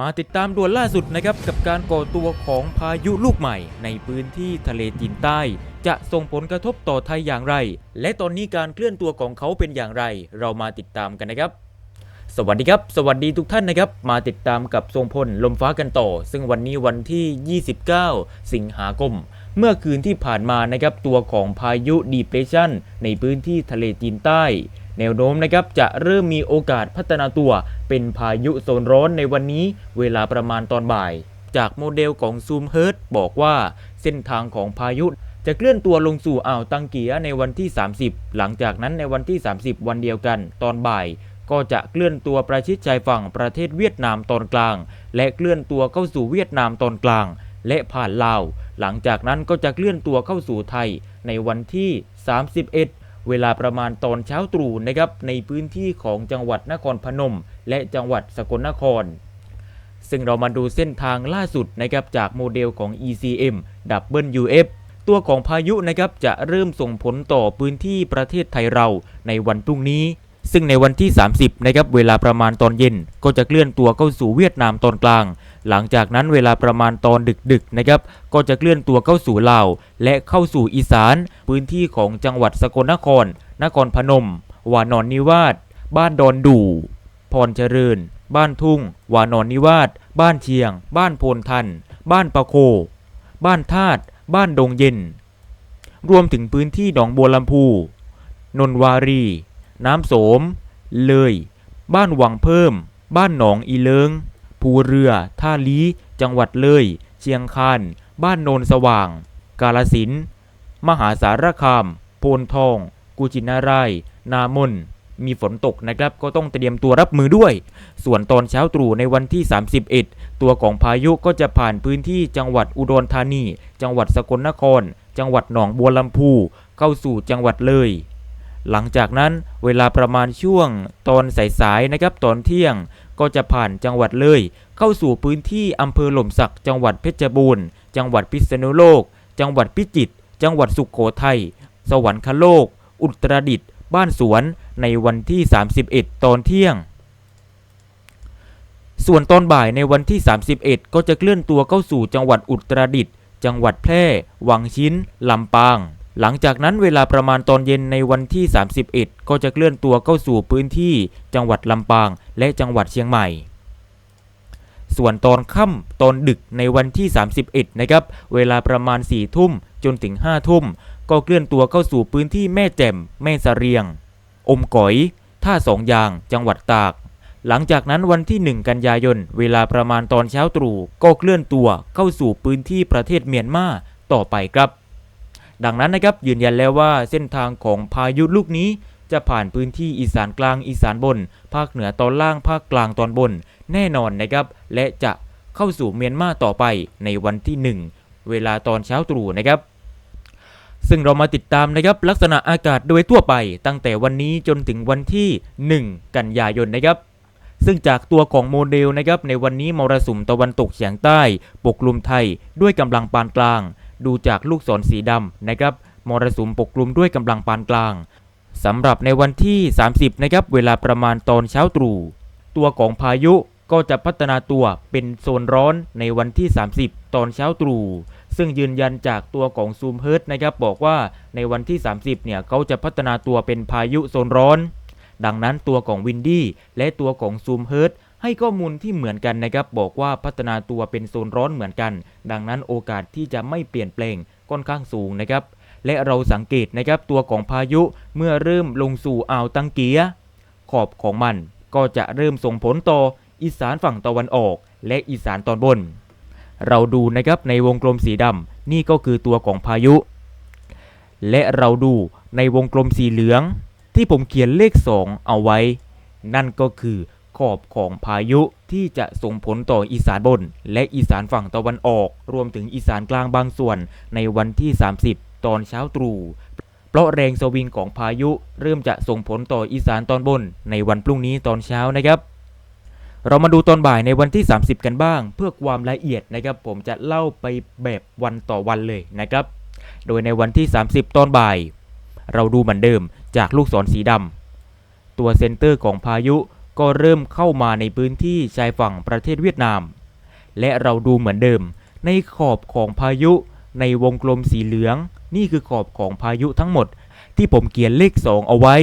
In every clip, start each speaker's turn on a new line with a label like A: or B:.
A: มาติดตามด่วนล่าสุดนะครับกับการก่อตัวของพายุลูกใหม่ ในพื้นที่ทะเลจีนใต้ จะส่งผลกระทบต่อไทยอย่างไร และตอนนี้การเคลื่อนตัวของเขาเป็นอย่างไร เรามาติดตามกันนะครับ สวัสดีครับ สวัสดีทุกท่านนะครับ มาติดตามกับทรงพลลมฟ้ากันต่อ ซึ่งวันนี้วันที่ 29 สิงหาคมเมื่อคืนที่ผ่านมานะครับตัวของพายุดีเพรสชันในพื้นที่ทะเลจีนใต้ แนวโน้มนะครับจะเริ่มมีโอกาสพัฒนาตัว เป็นพายุโซนร้อนในวันนี้เวลาประมาณตอนบ่าย จากโมเดลของซูมเฮิร์ตบอกว่าเส้นทางของพายุจะเคลื่อนตัวลงสู่อ่าวตังเกียในวันที่ 30 หลังจากนั้นในวันที่ 30 วันเดียวกัน ตอนบ่าย ก็จะเคลื่อนตัวประชิดชายฝั่งประเทศเวียดนามตอนกลาง และเคลื่อนตัวเข้าสู่เวียดนามตอนกลาง และผ่านลาว หลังจากนั้นก็จะเคลื่อนตัวเข้าสู่ไทย ในวันที่ 31 เวลาประมาณตอนเช้าตรู่นะครับในพื้นที่ของจังหวัดนครพนม และจังหวัดสกลนคร ซึ่งเรามาดูเส้นทางล่าสุดนะครับจากโมเดลของ ECM WF ตัวของพายุนะครับจะเริ่มส่งผลต่อพื้นที่ประเทศไทยเราในวันพรุ่งนี้ ซึ่งในวันที่ 30นะครับเวลาประมาณตอนเย็น ก็จะเคลื่อนตัวเข้าสู่เวียดนามตอนกลาง หลังจากนั้นเวลาประมาณตอนดึกๆนะครับก็จะเคลื่อนตัวเข้าสู่ลาวและเข้าสู่อีสาน พื้นที่ของจังหวัดสกลนคร นครพนม วานอนนิวาสบ้านดอนดู่ พรเจริญ บ้านทุ่ง วานอนนิวาสบ้านเชียง บ้านโพนทัน บ้านปะโค บ้านธาตุบ้านดงเย็น รวมถึงพื้นที่หนองบัวลำพู นนวารี น้ำโสม เลย บ้านวังเพิ่ม บ้านหนองอีเลิง ภูเรือ ท่าลีจังหวัดเลย เชียงคาน บ้านโนนสว่าง กาลสิน มหาสารคาม โพนทอง กุจินาราย นามน มีฝนตกนะครับก็ต้องเตรียมตัวรับมือด้วย ส่วนตอนเช้าตรู่ในวันที่ 31 ตัวของพายุก็จะผ่านพื้นที่จังหวัดอุดรธานี จังหวัดสกลนคร จังหวัดหนองบัวลำพู เข้าสู่จังหวัดเลย หลังจากนั้นเวลาประมาณช่วงตอนสายๆนะครับตอนเที่ยงก็จะผ่านจังหวัดเลย เข้าสู่พื้นที่อำเภอหล่มสัก จังหวัดเพชรบูรณ์ จังหวัดพิษณุโลก จังหวัดพิจิตร จังหวัดสุขโขทัย สวรรคโลก อุตรดิตถ์ บ้านสวน ในวันที่ 31 ตอนเที่ยง ส่วนตอนบ่ายในวันที่ 31 ก็จะเคลื่อนตัวเข้าสู่จังหวัดอุตรดิตถ์จังหวัดแพร่ วังชิ้น ลำปาง หลังจากนั้นเวลาประมาณตอนเย็นในวันที่ 31 ก็จะเคลื่อนตัวเข้าสู่พื้นที่ จังหวัดลำปาง และจังหวัดเชียงใหม่ส่วนตอนค่ำตอนดึกในวันที่ 31 นะครับ เวลาประมาณ4ทุ่มจนถึง5ทุ่ม ก็เคลื่อนตัวเข้าสู่พื้นที่แม่แจ่มแม่สะเรียง อมก๋อยท่าสองยาง จังหวัดตาก หลังจากนั้นวันที่ 1 กันยายน เวลาประมาณตอนเช้าตรู่ก็เคลื่อนตัวเข้าสู่พื้นที่ประเทศเมียนมาต่อไปครับ ดังนั้นนะครับยืนยันแล้วว่าเส้นทางของพายุลูกนี้จะผ่านพื้นที่อีสานกลางอีสานบน ภาคเหนือตอนล่างภาคกลางตอนบน แน่นอนนะครับ และจะเข้าสู่เมียนมาต่อไปในวันที่ 1 เวลาตอนเช้าตรู่นะครับ ซึ่งเรามาติดตามนะครับลักษณะอากาศโดยทั่วไป ตั้งแต่วันนี้จนถึงวันที่ 1 กันยายนนะครับซึ่งจากตัวของโมเดลนะครับในวันนี้มรสุมตะวันตกเฉียงใต้ ปกคลุมไทยด้วยกำลังปานกลาง ดูจากลูกศรสีดำนะครับมรสุมปกคลุมด้วยกำลังปานกลางสำหรับในวันที่ 30 นะครับเวลาประมาณตอนเช้าตรู่ตัวของพายุก็จะพัฒนาตัวเป็นโซนร้อนในวันที่ 30 ตอนเช้าตรู่ ซึ่งยืนยันจากตัวของซูมเฮิร์ตนะครับบอกว่าในวันที่ 30 เนี่ยเขาจะพัฒนาตัวเป็นพายุโซนร้อน ดังนั้นตัวของวินดี้และตัวของซูมเฮิร์ตให้ข้อมูลที่เหมือนกันนะครับ บอกว่าพัฒนาตัวเป็นโซนร้อนเหมือนกัน ดังนั้นโอกาสที่จะไม่เปลี่ยนแปลงค่อนข้างสูงนะครับ และเราสังเกตนะครับตัวของพายุเมื่อเริ่มลงสู่อ่าวตังเกีย ขอบของมันก็จะเริ่มส่งผลต่ออีสานฝั่งตะวันออก และอีสานตอนบน เราดูนะครับในวงกลมสีดำนี่ก็คือตัวของพายุ และเราดูในวงกลมสีเหลือง ที่ผมเขียนเลข 2 เอาไว้ นั่นก็คือขอบของพายุที่จะส่งผลต่ออีสานบน และอีสานฝั่งตะวันออก รวมถึงอีสานกลางบางส่วนในวันที่ 30 ตอนเช้าตรู่เพราะแรงสวิงของพายุเริ่มจะส่งผลต่ออีสานตอนบนในวันพรุ่งนี้ตอนเช้านะครับ เรามาดูตอนบ่ายในวันที่ 30 กันบ้าง เพื่อความละเอียดนะครับ ผมจะเล่าไปแบบวันต่อวันเลยนะครับ โดยในวันที่ 30 ตอนบ่าย เราดูเหมือนเดิมจากลูกศรสีดำตัวเซนเตอร์ของพายุก็เริ่มเข้ามาในพื้นที่ชายฝั่งประเทศเวียดนาม และเราดูเหมือนเดิม ในขอบของพายุในวงกลมสีเหลือง นี่คือขอบของพายุทั้งหมด ที่ผมเขียนเลข 2 เอาไว้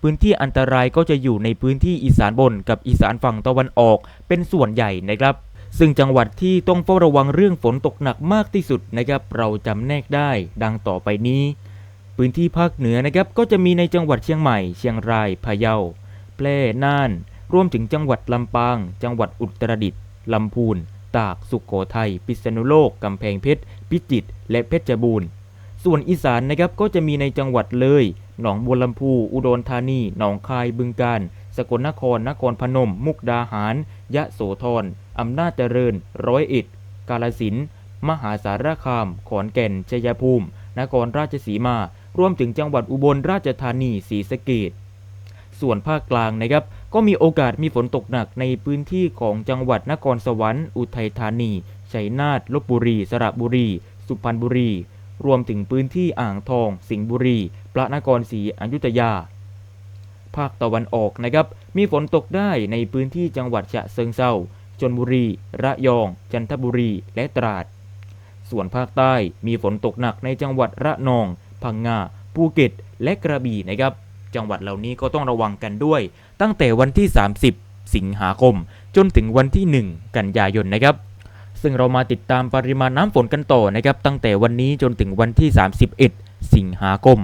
A: พื้นที่อันตรายก็จะอยู่ในพื้นที่อีสานบนกับอีสานฝั่งตะวันออก เป็นส่วนใหญ่นะครับ ซึ่งจังหวัดที่ต้องเฝ้าระวังเรื่องฝนตกหนักมากที่สุดนะครับ เราจำแนกได้ดังต่อไปนี้ พื้นที่ภาคเหนือนะครับก็จะมีในจังหวัดเชียงใหม่ เชียงราย พะเยา แพร่ น่าน รวมถึงจังหวัดลำปาง จังหวัดอุตรดิตถ์ลำพูน ตาก สุขโขทัย พิษณุโลก กำแพงเพชร พิจิตร และเพชรบูรณ์ ส่วนอีสานนะครับก็จะมีในจังหวัดเลย หนองบัวลำพู อุดรธานี หนองคาย บึงกาฬ สกลนคร นครพนม มุกดาหาร ยะโสธร อำนาจเจริญ ร้อยเอ็ด กาลสินธุ์มหาสารคาม ขอนแก่น ชัยภูมิ นครราชสีมา รวมถึงจังหวัดอุบลราชธานี ศรีสะเกษส่วนภาคกลางนะครับ ก็มีโอกาสมีฝนตกหนักในพื้นที่ของจังหวัดนครสวรรค์ อุทัยธานี ชัยนาท ลบบุรี สระบุรี สุพรรณบุรี รวมถึงพื้นที่อ่างทอง สิงห์บุรี ระนครศรีอยุธยา ภาคตะวันออกนะครับ มีฝนตกได้ในพื้นที่จังหวัดฉะเชิงเซาชนบุรี ระยอง จันทบุรี และตราด ส่วนภาคใต้มีฝนตกหนักในจังหวัดระนอง พังงา ภูเก็ต และกระบี่นะครับ จังหวัดเหล่านี้ก็ต้องระวังกันด้วย ตั้งแต่วันที่ 30 สิงหาคม จนถึงวันที่ 1 กันยายนนะครับ ซึ่งเรามาติดตามปริมาณน้ำฝนกันต่อนะครับ ตั้งแต่วันนี้จนถึงวันที่ 31 สิงหาคม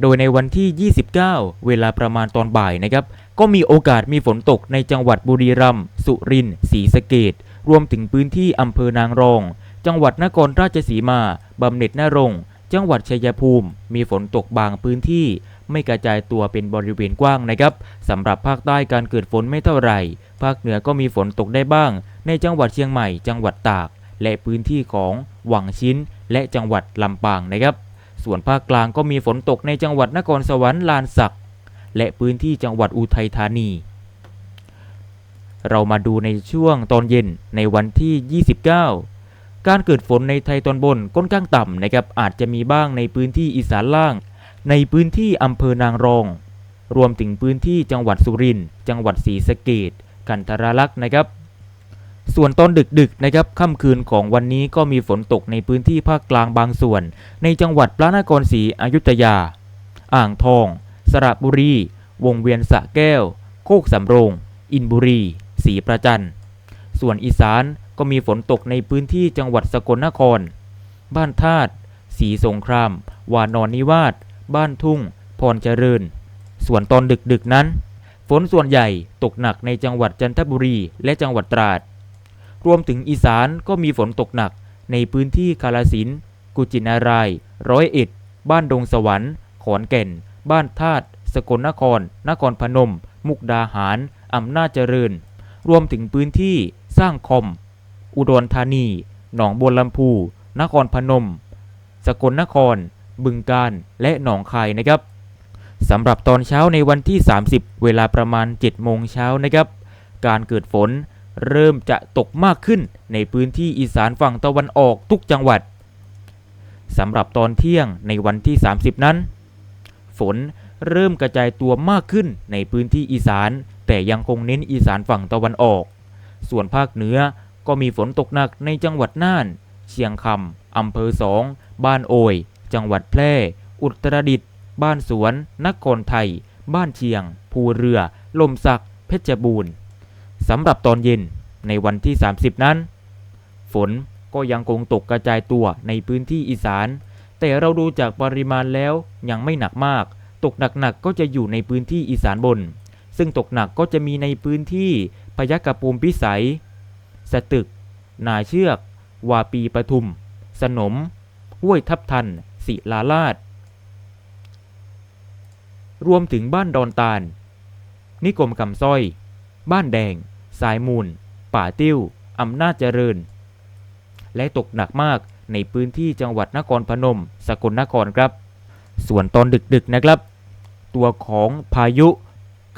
A: โดยในวันที่ 29 เวลาประมาณตอนบ่ายนะครับ ก็มีโอกาสมีฝนตกในจังหวัดบุรีรัมย์ สุรินทร์ ศรีสะเกดรวมถึงพื้นที่อำเภอนางรอง จังหวัดนครราชสีมา บำเหน็จนรงจังหวัดชัยภูมิ มีฝนตกบางพื้นที่ ไม่กระจายตัวเป็นบริเวณกว้างนะครับสำหรับภาคใต้การเกิดฝนไม่เท่าไหร่ ภาคเหนือก็มีฝนตกได้บ้าง ในจังหวัดเชียงใหม่ จังหวัดตาก และพื้นที่ของหวังชิ้น และจังหวัดลำปางนะครับ ส่วนภาคกลางก็มีฝนตกในจังหวัดนครสวรรค์ลานสัก และพื้นที่จังหวัดอุทัยธานี เรามาดูในช่วงตอนเย็นในวันที่ 29 การเกิดฝนในไทยตอนบนก้นข้างต่ำนะครับอาจจะมีบ้างในพื้นที่อีสานล่าง ในพื้นที่อำเภอนางรอง รวมถึงพื้นที่จังหวัดสุรินทร์จังหวัดศรีสะเกดกันทราลักษณ์นะครับ ส่วนตอนดึกๆนะครับค่ำคืนของวันนี้ก็มีฝนตกในพื้นที่ภาคกลางบางส่วน ในจังหวัดพระนครศรีอยุธยา อ่างทอง สระบุรี วงเวียนสะแก้ว โคกสำโรง อินบุรีศรีประจันส่วนอีสานก็มีฝนตกในพื้นที่จังหวัดสกลนคร บ้านธาตุศรีสงคราม วานอนนิวาสบ้านทุ่ง พรเจริญ ส่วนตอนดึกๆนั้น ฝนส่วนใหญ่ตกหนักในจังหวัดจันทบุรีและจังหวัดตราด รวมถึงอีสานก็มีฝนตกหนัก ในพื้นที่กาลสิน กุจินาราย ร้อยเอ็ด บ้านดงสวรรค์ ขอนแก่น บ้านธาตุสกลนคร นครพนม มุกดาหาร อำนาจเจริญ รวมถึงพื้นที่สร้างคอม อุดรธานี หนองบัวลำพู นครพนม สกลนคร บึงกาฬและหนองคายนะครับสำหรับตอนเช้าในวันที่ 30 เวลาประมาณ 7 โมงเช้านะครับ การเกิดฝน เริ่มจะตกมากขึ้นในพื้นที่อีสานฝั่งตะวันออกทุกจังหวัดสำหรับตอนเที่ยงในวันที่ 30 นั้น ฝนเริ่มกระจายตัวมากขึ้นในพื้นที่อีสาน แต่ยังคงเน้นอีสานฝั่งตะวันออก ส่วนภาคเหนือก็มีฝนตกหนักในจังหวัดน่าน เชียงคำอำเภอสอง บ้านโอย จังหวัดแพร่ อุตรดิตถ์ บ้านสวน นครไทย บ้านเชียง ภูเรือ ลมสัก เพชรบูรณ์ สำหรับตอนเย็นในวันที่ 30 นั้น ฝนก็ยังคงตกกระจายตัวในพื้นที่อีสาน แต่เราดูจากปริมาณแล้วยังไม่หนักมาก ตกหนักๆก็จะอยู่ในพื้นที่อีสานบน ซึ่งตกหนักก็จะมีในพื้นที่พยัคฆภูมิพิสัย สตึก นาเชือก วาปีปทุม สนม ห้วยทับทัน ศิลาลาด รวมถึงบ้านดอนตาล นิคมคำสร้อย บ้านแดง สายมูล ป่าติ้ว อำนาจเจริญ และตกหนักมากในพื้นที่จังหวัดนครพนม สกลนครครับ ส่วนตอนดึกๆนะครับ ตัวของพายุ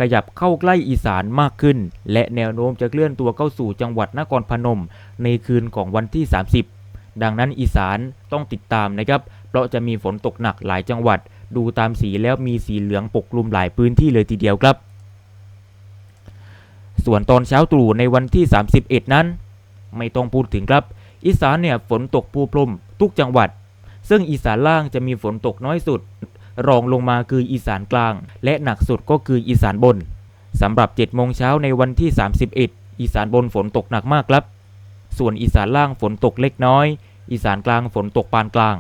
A: ขยับเข้าใกล้อีสานมากขึ้น และแนวโน้มจะเคลื่อนตัวเข้าสู่จังหวัดนครพนม ในคืนของวันที่ 30 ดังนั้นอีสานต้องติดตามนะครับ เพราะจะมีฝนตกหนักหลายจังหวัด ดูตามสีแล้วมีสีเหลืองปกคลุมหลายพื้นที่เลยทีเดียวครับ ส่วนตอนเช้าตรู่ในวันที่ 31 นั้น ไม่ต้องพูดถึงครับ อีสานเนี่ยฝนตกปูพรมทุกจังหวัด ซึ่งอีสานล่างจะมีฝนตกน้อยสุด รองลงมาคืออีสานกลาง และหนักสุดก็คืออีสานบนสำหรับ7โมงเช้าในวันที่ 31 อีสานบนฝนตกหนักมากครับ ส่วนอีสานล่างฝนตกเล็กน้อย อีสานกลางฝนตกปานกลาง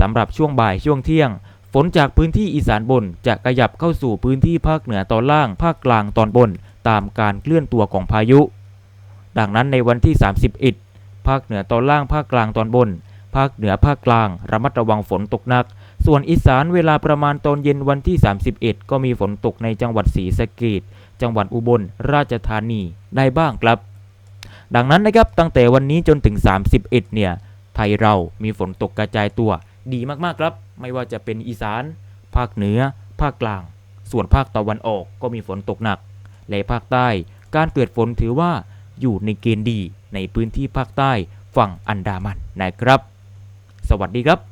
A: สำหรับช่วงบ่ายช่วงเที่ยง ฝนจากพื้นที่อีสานบนจะขยับเข้าสู่พื้นที่ภาคเหนือตอนล่าง ภาคกลางตอนบน ตามการเคลื่อนตัวของพายุ ดังนั้นในวันที่ 31 ภาคเหนือตอนล่างภาคกลางตอนบน ภาคเหนือภาคกลาง ระมัดระวังฝนตกหนัก ส่วนอีสานเวลาประมาณตอนเย็นวันที่ 31 ก็มีฝนตกในจังหวัดศรีสะเกดจังหวัดอุบลราชธานีได้บ้างครับ ดังนั้นนะครับตั้งแต่วันนี้จนถึง 31 เนี่ยไทยเรามีฝนตกกระจายตัว ดีมากๆครับ ไม่ว่าจะเป็นอีสาน ภาคเหนือ ภาคกลาง ส่วนภาคตะวันออกก็มีฝนตกหนัก และภาคใต้ การเกิดฝนถือว่าอยู่ในเกณฑ์ดีในพื้นที่ภาคใต้ฝั่งอันดามันนะครับ สวัสดีครับ